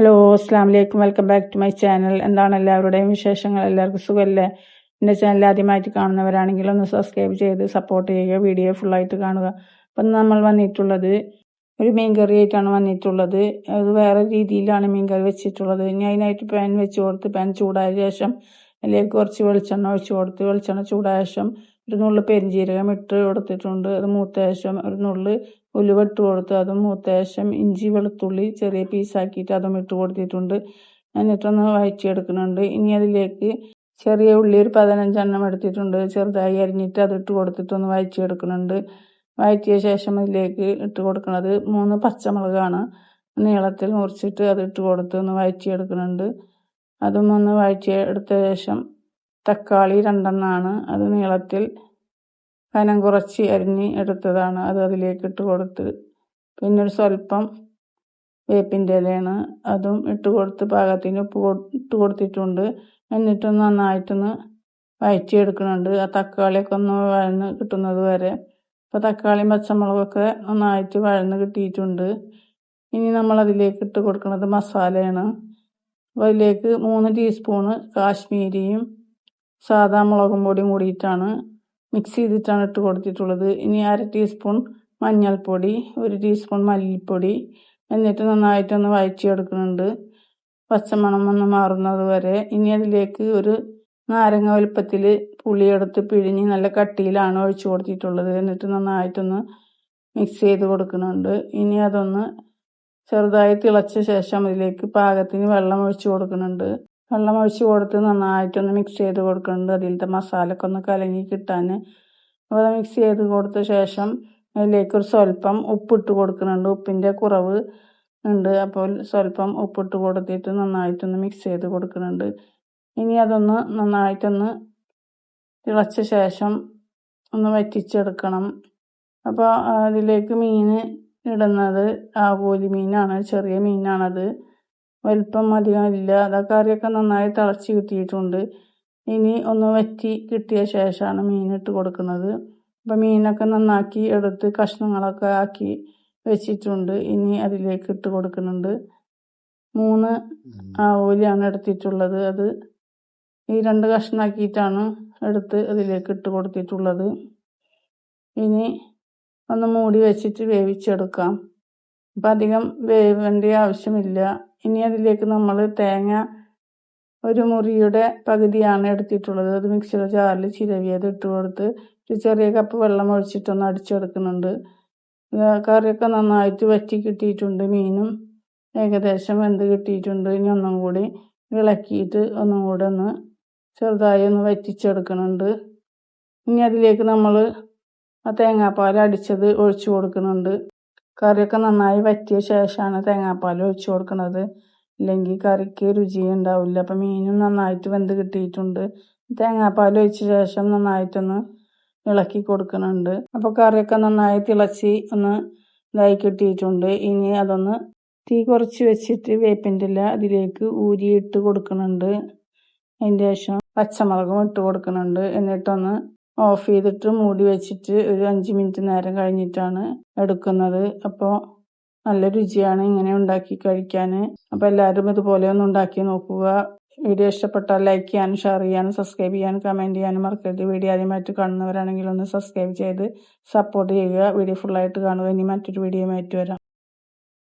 Hello അസ്സാം വലൈക്കും welcome back to my channel. എന്താണ് എല്ലാവരുടെയും വിശേഷങ്ങൾ? എല്ലാവർക്കും സുഖമല്ലേ എന്റെ ചാനൽ ആദ്യമായിട്ട് കാണുന്നവരാണെങ്കിൽ ഒന്ന് സബ്സ്ക്രൈബ് ചെയ്ത് സപ്പോർട്ട് ചെയ്യുക വീഡിയോ ഫുള്ളായിട്ട് കാണുക. അപ്പം നമ്മൾ വന്നിട്ടുള്ളത് ഒരു മീൻ കറി ആയിട്ടാണ് വന്നിട്ടുള്ളത്. അത് വേറെ രീതിയിലാണ് മീൻ കറി വെച്ചിട്ടുള്ളത്. ഇനി അതിനായിട്ട് പാൻ വെച്ച് കൊടുത്ത് പാൻ ചൂടായ ശേഷം അതിലേക്ക് കുറച്ച് വെളിച്ചെണ്ണ ഒഴിച്ച് കൊടുത്ത് വെളിച്ചെണ്ണ ചൂടായ ശേഷം ഒരു നുള്ളു പെരിഞ്ജീരകം ഇട്ട് കൊടുത്തിട്ടുണ്ട്. അത് മൂത്തേശം ഒരു നുള്ളു ഉലുവ ഇട്ട് കൊടുത്ത് അതും മൂത്തേശം ഇഞ്ചി വെളുത്തുള്ളി ചെറിയ പീസാക്കിയിട്ട് അതും ഇട്ട് കൊടുത്തിട്ടുണ്ട്. എന്നിട്ടൊന്ന് വഴറ്റിയെടുക്കുന്നുണ്ട്. ഇനി അതിലേക്ക് ചെറിയ ഉള്ളി ഒരു പതിനഞ്ചെണ്ണം എടുത്തിട്ടുണ്ട്. ചെറുതായി അരിഞ്ഞിട്ട് അത് ഇട്ട് കൊടുത്തിട്ടൊന്ന് വഴറ്റിയെടുക്കുന്നുണ്ട്. വഴറ്റിയ ശേഷം അതിലേക്ക് ഇട്ട് കൊടുക്കുന്നത് മൂന്ന് പച്ചമുളകാണ്. നീളത്തിൽ മുറിച്ചിട്ട് അത് ഇട്ട് കൊടുത്ത് ഒന്ന് വഴറ്റിയെടുക്കുന്നുണ്ട്. അതും ഒന്ന് വഴറ്റിയെടുത്ത ശേഷം തക്കാളി രണ്ടെണ്ണമാണ് അത് നീളത്തിൽ കനം കുറച്ച് അരിഞ്ഞ് എടുത്തതാണ് അത് അതിലേക്ക് ഇട്ട് കൊടുത്ത്. പിന്നെ ഒരു സ്വല്പം വേപ്പിന്റെ ഇലയാണ്. അതും ഇട്ട് കൊടുത്ത് പാകത്തിന് ഉപ്പ് ഇട്ട് കൊടുത്തിട്ടുണ്ട്. എന്നിട്ടും നന്നായിട്ടൊന്ന് വഴറ്റിയെടുക്കുന്നുണ്ട്. ആ തക്കാളിയൊക്കെ ഒന്ന് വഴന്ന് കിട്ടുന്നത് വരെ. അപ്പോൾ തക്കാളിയും പച്ചമുളകൊക്കെ നന്നായിട്ട് വഴന്ന് കിട്ടിയിട്ടുണ്ട്. ഇനി നമ്മൾ അതിലേക്ക് ഇട്ട് കൊടുക്കുന്നത് മസാലയാണ്. അപ്പോൾ അതിലേക്ക് മൂന്ന് ടീസ്പൂണ് കാശ്മീരിയും സാധാ മുളകും പൊടിയും കൂടിയിട്ടാണ് മിക്സ് ചെയ്തിട്ടാണ് ഇട്ട് കൊടുത്തിട്ടുള്ളത്. ഇനി അര ടീസ്പൂൺ മഞ്ഞൾപ്പൊടി ഒരു ടീസ്പൂൺ മല്ലിപ്പൊടി എന്നിട്ട് നന്നായിട്ടൊന്ന് വഴറ്റിയെടുക്കുന്നുണ്ട്. പച്ചമണം ഒന്ന് മാറുന്നത് വരെ. ഇനി അതിലേക്ക് ഒരു നാരങ്ങ വലുപ്പത്തിൽ പുളിയെടുത്ത് പിഴിഞ്ഞ് നല്ല കട്ടിയിലാണ് ഒഴിച്ചു കൊടുത്തിട്ടുള്ളത്. എന്നിട്ട് നന്നായിട്ടൊന്ന് മിക്സ് ചെയ്ത് കൊടുക്കുന്നുണ്ട്. ഇനി അതൊന്ന് ചെറുതായി തിളച്ച ശേഷം അതിലേക്ക് പാകത്തിന് വെള്ളം ഒഴിച്ചു കൊടുക്കുന്നുണ്ട്. വെള്ളം ഒഴിച്ച് കൊടുത്ത് നന്നായിട്ടൊന്ന് മിക്സ് ചെയ്ത് കൊടുക്കുന്നുണ്ട്. അതിലത്തെ മസാലയൊക്കെ ഒന്ന് കലങ്ങി കിട്ടാൻ അപ്പോൾ മിക്സ് ചെയ്ത് കൊടുത്ത ശേഷം അതിലേക്ക് ഒരു സ്വല്പം ഉപ്പിട്ട് കൊടുക്കുന്നുണ്ട്. ഉപ്പിന്റെ കുറവ് ഉണ്ട്. അപ്പോൾ സ്വല്പം ഉപ്പിട്ട് കൊടുത്തിട്ട് നന്നായിട്ടൊന്ന് മിക്സ് ചെയ്ത് കൊടുക്കുന്നുണ്ട്. ഇനി അതൊന്ന് നന്നായിട്ടൊന്ന് തിളച്ച ശേഷം ഒന്ന് വറ്റിച്ചെടുക്കണം. അപ്പോൾ അതിലേക്ക് മീൻ ഇടുന്നത് ആവോലി മീനാണ്. ചെറിയ മീനാണത്. വലിപ്പം അധികമില്ല അതാ കറിയൊക്കെ നന്നായി തിളച്ച് കിട്ടിയിട്ടുണ്ട്. ഇനി ഒന്ന് വറ്റി കിട്ടിയ ശേഷമാണ് മീനിട്ട് കൊടുക്കുന്നത്. അപ്പം മീനൊക്കെ നന്നാക്കി എടുത്ത് കഷ്ണങ്ങളൊക്കെ ആക്കി വെച്ചിട്ടുണ്ട്. ഇനി അതിലേക്ക് ഇട്ട് കൊടുക്കുന്നുണ്ട്. മൂന്ന് ആവോലിയാണ് എടുത്തിട്ടുള്ളത്. അത് ഈ രണ്ട് കഷ്ണാക്കിയിട്ടാണ് എടുത്ത് അതിലേക്ക് ഇട്ട് കൊടുത്തിട്ടുള്ളത്. ഇനി ഒന്ന് മൂടി വെച്ചിട്ട് വേവിച്ചെടുക്കാം. അപ്പം അധികം വേവേണ്ട ആവശ്യമില്ല. ഇനി അതിലേക്ക് നമ്മൾ തേങ്ങ ഒരു മുറിയുടെ പകുതിയാണ് എടുത്തിട്ടുള്ളത്. അത് മിക്സിയുടെ ജാറിൽ ചിരവിയത് ഇട്ട് കൊടുത്ത് ഒരു ചെറിയ കപ്പ് വെള്ളം ഒഴിച്ചിട്ടൊന്ന് അടിച്ചെടുക്കുന്നുണ്ട്. കറിയൊക്കെ നന്നായിട്ട് വറ്റി കിട്ടിയിട്ടുണ്ട് മീനും. ഏകദേശം വെന്ത് കിട്ടിയിട്ടുണ്ട്. ഇനി ഒന്നും കൂടി ഇളക്കിയിട്ട് ഒന്നും കൂടെ ഒന്ന് ചെറുതായി ഒന്ന് വറ്റിച്ചെടുക്കുന്നുണ്ട്. ഇനി അതിലേക്ക് നമ്മൾ ആ തേങ്ങാപ്പാൽ അടിച്ചത് ഒഴിച്ചു കൊടുക്കുന്നുണ്ട്. കറിയൊക്കെ നന്നായി വറ്റിയ ശേഷമാണ് തേങ്ങാപ്പാൽ ഒഴിച്ചു കൊടുക്കുന്നത്. ഇല്ലെങ്കിൽ കറിക്ക് രുചി ഉണ്ടാവില്ല. അപ്പം മീനും നന്നായിട്ട് വെന്ത് കിട്ടിയിട്ടുണ്ട്. തേങ്ങാപ്പാൽ ഒഴിച്ച ശേഷം നന്നായിട്ടൊന്ന് ഇളക്കി കൊടുക്കുന്നുണ്ട്. അപ്പോൾ കറിയൊക്കെ നന്നായി തിളച്ച് ഒന്ന് ഇതായി കിട്ടിയിട്ടുണ്ട്. ഇനി അതൊന്ന് തീ കുറച്ച് വെച്ചിട്ട് വേപ്പിന്റെ ഇല അതിലേക്ക് ഊരിയിട്ട് കൊടുക്കുന്നുണ്ട്. അതിന്റെ ശേഷം പച്ചമുളകും ഇട്ട് കൊടുക്കുന്നുണ്ട്. എന്നിട്ടൊന്ന് ഓഫ് ചെയ്തിട്ട് മൂടി വെച്ചിട്ട് ഒരു അഞ്ച് മിനിറ്റ് നേരം കഴിഞ്ഞിട്ടാണ് എടുക്കുന്നത്. അപ്പോൾ നല്ല രുചിയാണ് ഇങ്ങനെ ഉണ്ടാക്കി കഴിക്കാൻ. അപ്പോൾ എല്ലാവരും ഇതുപോലെ ഒന്ന് ഉണ്ടാക്കി നോക്കുക. വീഡിയോ ഇഷ്ടപ്പെട്ടാൽ ലൈക്ക് ചെയ്യാനും ഷെയർ ചെയ്യാനും സബ്സ്ക്രൈബ് ചെയ്യാനും കമന്റ് ചെയ്യാനും മറക്കരുത്. വീഡിയോ ആദ്യമായിട്ട് കാണുന്നവരാണെങ്കിൽ ഒന്ന് സബ്സ്ക്രൈബ് ചെയ്ത് സപ്പോർട്ട് ചെയ്യുക. വീഡിയോ ഫുള്ളായിട്ട് കാണുക. ഇനി മറ്റൊരു വീഡിയോ മാറ്റി വരാം.